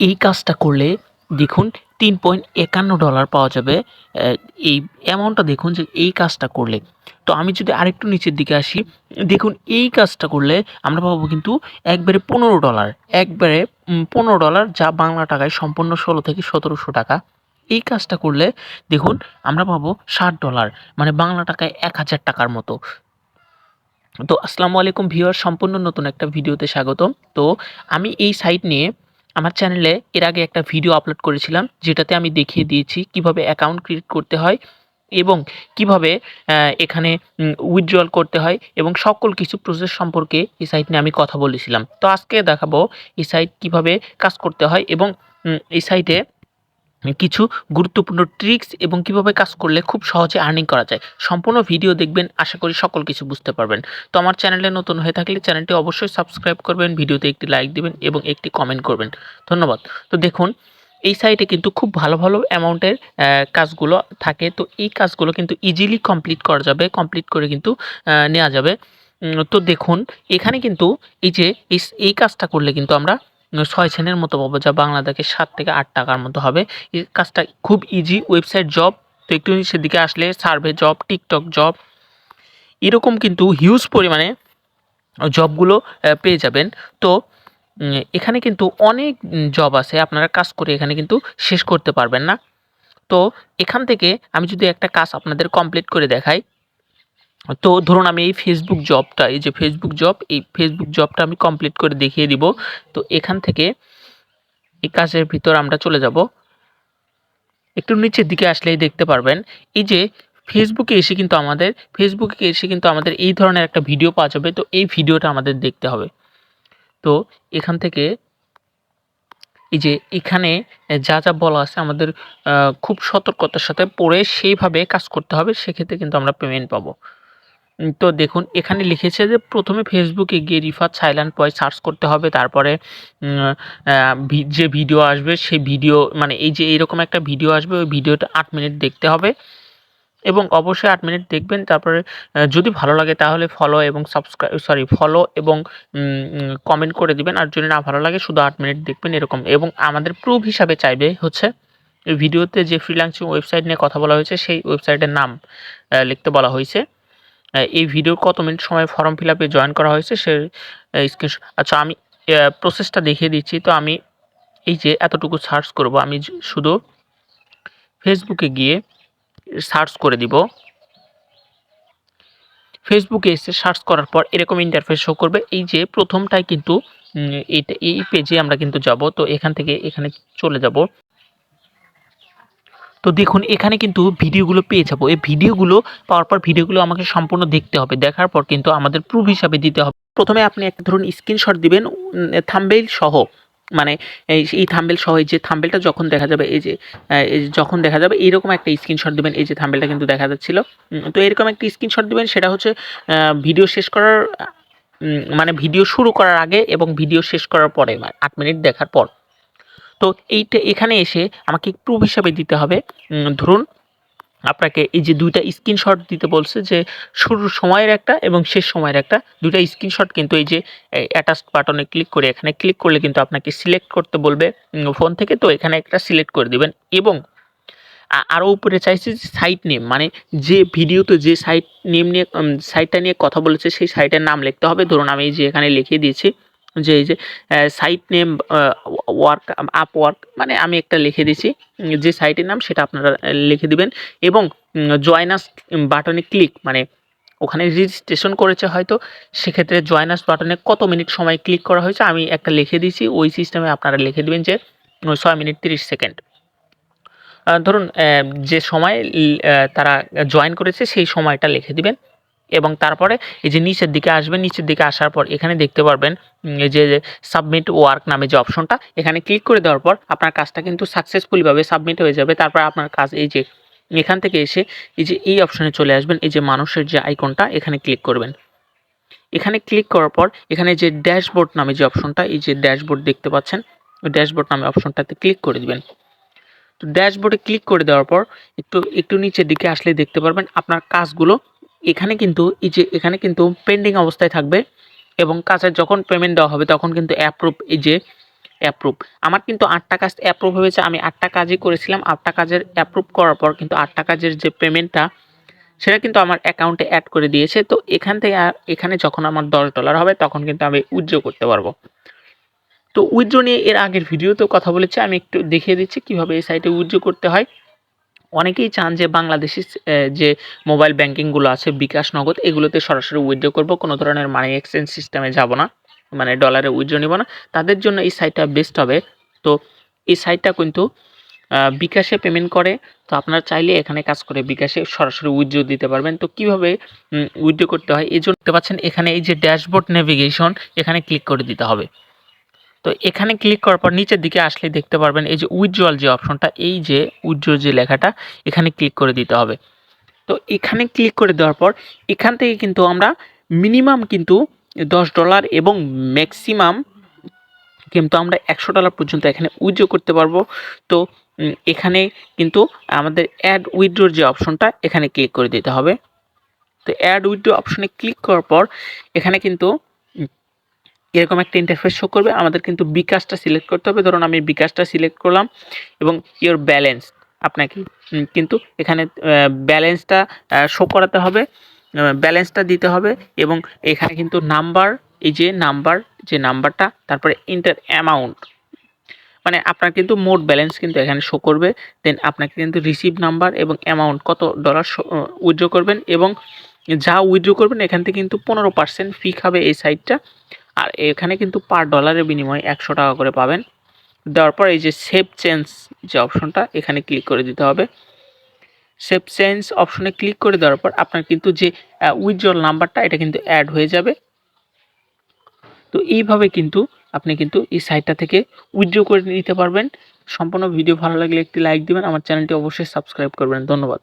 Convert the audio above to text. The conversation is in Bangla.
এই কাজটা করলে দেখুন তিন পয়েন্ট একান্ন ডলার পাওয়া যাবে এই অ্যামাউন্টটা দেখুন যে এই কাজটা করলে। তো আমি যদি আরেকটু নিচের দিকে আসি, দেখুন এই কাজটা করলে আমরা পাবো কিন্তু একবারে পনেরো ডলার। একবারে পনেরো ডলার যা বাংলা টাকায় সম্পূর্ণ ষোলো থেকে সতেরোশো টাকা। এই কাজটা করলে দেখুন আমরা পাবো ষাট ডলার মানে বাংলা টাকায় এক হাজার টাকার মতো। তো আসসালামু আলাইকুম ভিউয়ার সম্পূর্ণ নতুন একটা ভিডিওতে স্বাগতম। তো আমি এই সাইট নিয়ে আমার চ্যানেলে এর আগে একটা ভিডিও আপলোড করেছিলাম, যেটাতে আমি দেখিয়ে দিয়েছি কীভাবে অ্যাকাউন্ট ক্রিয়েট করতে হয় এবং কীভাবে এখানে উইথড্রল করতে হয় এবং সকল কিছু প্রসেস সম্পর্কে এই সাইট নিয়ে আমি কথা বলেছিলাম। তো আজকে দেখাবো এই সাইট কীভাবে কাজ করতে হয় এবং এই সাইটে কিছু গুরুত্বপূর্ণ ট্রিক্স এবং কীভাবে কাজ করলে খুব সহজে আর্নিং করা যায়, সম্পূর্ণ ভিডিও দেখবেন, আশা করি সকল কিছু বুঝতে পারবেন। তো আমার চ্যানেলে নতুন হয়ে থাকলে চ্যানেলটি অবশ্যই সাবস্ক্রাইব করবেন ভিডিওতে একটি লাইক দিবেন এবং একটি কমেন্ট করবেন। ধন্যবাদ। তো দেখুন, এই সাইটে কিন্তু খুব ভালো ভালো অ্যামাউন্টের কাজগুলো থাকে। তো এই কাজগুলো কিন্তু ইজিলি কমপ্লিট করা যাবে কমপ্লিট করে কিন্তু নেওয়া যাবে। তো দেখুন, এখানে কিন্তু এই যে এই- কাজটা করলে কিন্তু আমরা ছয় সেনের মতো পাবো, যা বাংলাদেশে সাত থেকে আট টাকার মতো হবে। এই কাজটা খুব ইজি ওয়েবসাইট জব তো একটু নিচের দিকে আসলে সার্ভে জব টিকটক জব এরকম কিন্তু হিউজ পরিমাণে জবগুলো পেয়ে যাবেন। তো এখানে কিন্তু অনেক জব আছে, আপনারা কাজ করে এখানে কিন্তু শেষ করতে পারবেন না। তো, এখান থেকে আমি যদি একটা কাজ আপনাদের কমপ্লিট করে দেখাই তো ধরুন আমি এই ফেসবুক জবটা এই যে ফেসবুক জব এই ফেসবুক জবটা আমি কমপ্লিট করে দেখিয়ে দিব। তো এখান থেকে এই কাজের ভিতর আমরা চলে যাব। একটু নিচের দিকে আসলেই দেখতে পারবেন। এই যে ফেসবুকে এসে কিন্তু আমাদের ফেসবুকে এসে কিন্তু আমাদের এই ধরনের একটা ভিডিও পাওয়া যাবে। তো এই ভিডিওটা আমাদের দেখতে হবে। তো এখান থেকে এই যে এখানে যা যা বলা আছে আমাদের খুব সতর্কতার সাথে পড়ে সেইভাবে কাজ করতে হবে। সেক্ষেত্রে কিন্তু আমরা পেমেন্ট পাবো। তো দেখুন, এখানে লিখেছে যে প্রথমে ফেসবুকে গিয়ে রিফাত সাইলেন্ট পয় সার্চ করতে হবে, তারপরে যে ভিডিও আসবে, সেই ভিডিও মানে এই যে এরকম একটা ভিডিও আসবে, ওই ভিডিওটা আট মিনিট দেখতে হবে। এবং অবশ্যই আট মিনিট দেখবেন, তারপরে যদি ভালো লাগে তাহলে ফলো এবং সাবস্ক্রাইব সরি ফলো এবং কমেন্ট করে দিবেন। আর যদি না ভালো লাগে, শুধু আট মিনিট দেখবেন এরকম। এবং আমাদের প্রুফ হিসাবে চাইবে হচ্ছে ভিডিওতে যে ফ্রিল্যান্সিং ওয়েবসাইট নিয়ে কথা বলা হয়েছে, সেই ওয়েবসাইটের নাম লিখতে বলা হয়েছে। এই ভিডিওর কত মিনিট সময় ফর্ম ফিল আপে জয়েন করা হয়েছে সে স্ক্রিনশট আচ্ছা আমি প্রসেসটা দেখিয়ে দিচ্ছি। তো আমি এই যে এতটুকু সার্চ করব, আমি শুধু ফেসবুকে গিয়ে সার্চ করে দিব। ফেসবুকে এসে সার্চ করার পর এরকম ইন্টারফেস শো করবে। এই যে প্রথমটাই কিন্তু এই পেজে আমরা কিন্তু যাব। তো এখান থেকে এখানে চলে যাব। তো দেখুন, এখানে কিন্তু ভিডিওগুলো পেয়ে যাব। এই ভিডিওগুলো পাওয়ার পর ভিডিওগুলো আমাকে সম্পূর্ণ দেখতে হবে। দেখার পর কিন্তু আমাদের প্রুফ হিসাবে দিতে হবে। প্রথমে আপনি একটা ধরুন স্ক্রিনশট দিবেন থাম্বেল সহ। মানে এই থাম্বেল সহ যে থাম্বেলটা যখন দেখা যাবে, এই যে যখন দেখা যাবে, এরকম একটা স্ক্রিনশট দিবেন। এই যে থাম্বেলটা কিন্তু দেখা যাচ্ছিল। তো এরকম একটা স্ক্রিনশট দিবেন, সেটা হচ্ছে ভিডিও শেষ করার মানে ভিডিও শুরু করার আগে এবং ভিডিও শেষ করার পরে, আট মিনিট দেখার পর। তো এইটা এখানে এসে আমাকে প্রুফ হিসাবে দিতে হবে। ধরুন আপনাকে এই যে দুইটা স্ক্রিনশট দিতে বলছে যে, শুরুর সময়ের একটা এবং শেষ সময়ের একটা, দুইটা স্ক্রিনশট কিন্তু এই যে অ্যাটাচ বাটনে ক্লিক করে, এখানে ক্লিক করলে কিন্তু আপনাকে সিলেক্ট করতে বলবে ফোন থেকে, তো এখানে একটা সিলেক্ট করে দিবেন এবং আরও উপরে চাইছে যে সাইট নেম মানে যে ভিডিওতে যে সাইট নেম নিয়ে সাইটটা নিয়ে কথা বলেছে, সেই সাইটের নাম লিখতে হবে। ধরুন আমি এই যে এখানে লিখিয়ে দিয়েছি যে এই যে site name work up work মানে আমি একটা লিখে উম, যে সাইটের নাম সেটা আপনারা লিখে দিবেন এবং জয়নাস বাটনে ক্লিক মানে ওখানে রেজিস্ট্রেশন করেছে হয়তো সেক্ষেত্রে জয়নাস বাটনে কত মিনিট সময় ক্লিক করা হয়েছে আমি একটা লিখে দিয়েছি ওই সিস্টেমে আপনারা লিখে দিবেন যে ছয় মিনিট তিরিশ সেকেন্ড। ধরুন যে সময় তারা জয়েন করেছে সেই সময়টা লিখে দিবেন। এবং তারপরে এই যে নিচের দিকে আসবেন, নিচের দিকে আসার পর এখানে দেখতে পারবেন যে সাবমিট ওয়ার্ক নামে যে অপশনটা এখানে ক্লিক করে দেওয়ার পর আপনার কাজটা কিন্তু সাকসেসফুলিভাবে সাবমিট হয়ে যাবে। তারপর আপনার কাজ এই যে, এখান থেকে এসে এই যে এই অপশনে চলে আসবেন, এই যে মানুষের যে আইকনটা এখানে ক্লিক করবেন। এখানে ক্লিক করার পর এখানে যে ড্যাশবোর্ড নামে যে অপশনটা এই যে ড্যাশবোর্ড দেখতে পাচ্ছেন, ওই ড্যাশবোর্ড নামে অপশনটাতে ক্লিক করে দিবেন। তো ড্যাশবোর্ডে ক্লিক করে দেওয়ার পর একটু একটু নিচের দিকে আসলে দেখতে পারবেন, আপনার কাজগুলো এখানে কিন্তু, এই যে এখানে কিন্তু পেন্ডিং অবস্থায় থাকবে এবং কাজের যখন পেমেন্ট দেওয়া হবে তখন কিন্তু অ্যাপ্রুভ এই যে অ্যাপ্রুভ আমার কিন্তু আটটা কাজ অ্যাপ্রুভ হয়েছে, আমি আটটা কাজই করেছিলাম। আটটা কাজের অ্যাপ্রুভ করার পর কিন্তু আটটা কাজের যে পেমেন্টটা সেটা কিন্তু আমার অ্যাকাউন্টে অ্যাড করে দিয়েছে। তো এখান থেকে আর- এখানে যখন আমার দশ ডলার হবে তখন কিন্তু আমি উইথড্র করতে পারব। তো উইথড্র নিয়ে এর আগের ভিডিওতেও কথা বলেছি, আমি একটু দেখিয়ে দিচ্ছি কীভাবে এই সাইটে উইথড্র করতে হয়। অনেকেই চান যে বাংলাদেশি যে মোবাইল ব্যাংকিংগুলো আছে, বিকাশ নগদ, এগুলোতে সরাসরি উইথড্র করব, কোনো ধরনের মানি এক্সচেঞ্জ সিস্টেমে যাব না মানে ডলারে উইথড্র নিব না। তাদের জন্য এই সাইটটা বেস্ট হবে। তো এই সাইটটা কিন্তু বিকাশে পেমেন্ট করে, তো আপনারা চাইলে এখানে কাজ করে বিকাশে সরাসরি উইথড্র দিতে পারবেন। তো কীভাবে উইথড্র করতে হয়? এই জন্য পাচ্ছেন, এখানে এই যে ড্যাশবোর্ড নেভিগেশন এখানে ক্লিক করে দিতে হবে। তো এখানে ক্লিক করার পর নিচের দিকে আসলে দেখতে পারবেন এই যে উইথড্রল যে অপশনটা, এই যে উইথড্র যে লেখাটা, এখানে ক্লিক করে দিতে হবে। তো এখানে ক্লিক করে দেওয়ার পর এখান থেকে কিন্তু আমরা মিনিমাম কিন্তু দশ ডলার এবং ম্যাক্সিমাম কিন্তু আমরা একশো ডলার পর্যন্ত এখানে উইথড্র করতে পারব। তো এখানে কিন্তু আমাদের অ্যাড উইথড্রোর যে অপশনটা, এখানে ক্লিক করে দিতে হবে। তো অ্যাড উইথড্রো অপশনে ক্লিক করার পর এখানে কিন্তু এরকম একটা ইন্টারফেস শো করবে, আমাদের কিন্তু বিকাশটা সিলেক্ট করতে হবে। ধরুন আমি বিকাশটা সিলেক্ট করলাম এবং ইওর ব্যালেন্স আপনাকে কিন্তু এখানে ব্যালেন্সটা শো করাতে হবে ব্যালেন্সটা দিতে হবে এবং এখানে কিন্তু নাম্বার এই যে নাম্বার যে নাম্বারটা তারপরে ইন্টার অ্যামাউন্ট মানে আপনার কিন্তু মোট ব্যালেন্স কিন্তু এখানে শো করবে দেন আপনাকে কিন্তু রিসিভ নাম্বার এবং অ্যামাউন্ট কত ডলার উইথড্র করবেন এবং যা উইথড্র করবেন, এখান থেকে কিন্তু পনেরো পার্সেন্ট ফি খাবে এই সাইটটা আর এখানে কিন্তু পার ডলারের বিনিময়ে একশো টাকা করে পাবেন। দেওয়ার পর এই যে সেভ চেঞ্জ যে অপশনটা, এখানে ক্লিক করে দিতে হবে। সেভ চেঞ্জ অপশনে ক্লিক করে দেওয়ার পর আপনার কিন্তু যে উইথড্রল নাম্বারটা এটা কিন্তু অ্যাড হয়ে যাবে। তো এইভাবে কিন্তু আপনি কিন্তু এই সাইটটা থেকে উইথড্র করে নিতে পারবেন। সম্পূর্ণ ভিডিও ভালো লাগলে একটি লাইক দিবেন। আমার চ্যানেলটি অবশ্যই সাবস্ক্রাইব করবেন। ধন্যবাদ।